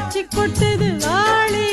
பூச்சி கொட்டுது வாழி